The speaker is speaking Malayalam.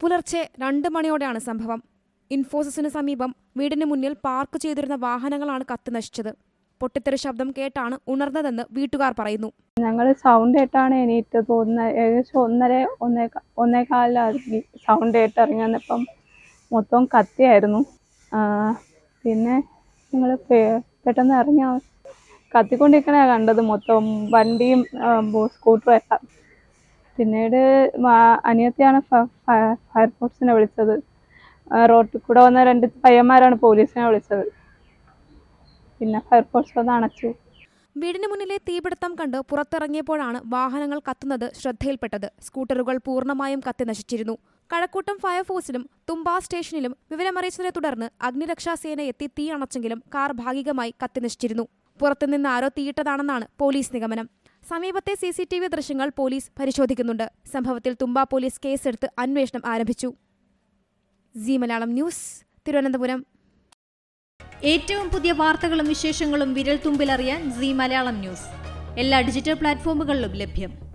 പുലർച്ചെ രണ്ട് മണിയോടെയാണ് സംഭവം. ഇൻഫോസിസിന് സമീപം വീടിന് മുന്നിൽ പാർക്ക് ചെയ്തിരുന്ന വാഹനങ്ങളാണ് കത്തി നശിച്ചത്. പൊട്ടിത്തെറി ശബ്ദം കേട്ടാണ് ഉണർന്നതെന്ന് വീട്ടുകാർ പറയുന്നു. ഞങ്ങൾ സൗണ്ട് കേട്ടാണ് എണീറ്റ് പോകുന്നത് ഏകദേശം ഒന്നര ഒന്നേ ഒന്നേകാലിലായി സൗണ്ട് കേട്ട് മൊത്തം കത്തിയായിരുന്നു. പിന്നെ ഞങ്ങൾ പെട്ടെന്ന് ഇറങ്ങിയ കത്തിക്കൊണ്ടിരിക്കണ കണ്ടത് മൊത്തം വണ്ടിയും സ്കൂട്ടറും എല്ലാം. പിന്നീട് അനിയത്തിയാണ് ഫയർഫോഴ്സിനെ വിളിച്ചത്. റോട്ടിൽ കൂടെ വന്ന രണ്ട് പയ്യന്മാരാണ് പോലീസിനെ വിളിച്ചത്. പിന്നെ ഫയർഫോഴ്സ് വന്ന് അണച്ചു. വീടിന് മുന്നിലെ തീപിടുത്തം കണ്ട് പുറത്തിറങ്ങിയപ്പോഴാണ് വാഹനങ്ങൾ കത്തുന്നത് ശ്രദ്ധയിൽപ്പെട്ടത്. സ്കൂട്ടറുകൾ പൂർണമായും കത്തി നശിച്ചിരുന്നു. കഴക്കൂട്ടം ഫയർഫോഴ്സിലും തുമ്പ സ്റ്റേഷനിലും വിവരമറിയിച്ചതിനെ തുടർന്ന് അഗ്നിരക്ഷാസേന എത്തി തീ അണച്ചെങ്കിലും കാർ ഭാഗികമായി കത്തി നശിച്ചിരുന്നു. പുറത്തുനിന്ന് ആരോ തീയിട്ടതാണെന്നാണ് പോലീസ് നിഗമനം. സമീപത്തെ സി സി ടി വി ദൃശ്യങ്ങൾ പോലീസ് പരിശോധിക്കുന്നുണ്ട്. സംഭവത്തിൽ തുമ്പ പോലീസ് കേസെടുത്ത് അന്വേഷണം ആരംഭിച്ചു. സി മലയാളം ന്യൂസ് തിരുവനന്തപുരം. ഏറ്റവും പുതിയ വാർത്തകളും വിശേഷങ്ങളും വിരൽ തുമ്പിലറിയാൻ സി മലയാളം ന്യൂസ്. എല്ലാ ഡിജിറ്റൽ പ്ലാറ്റ്ഫോമുകളിലും ലഭ്യം.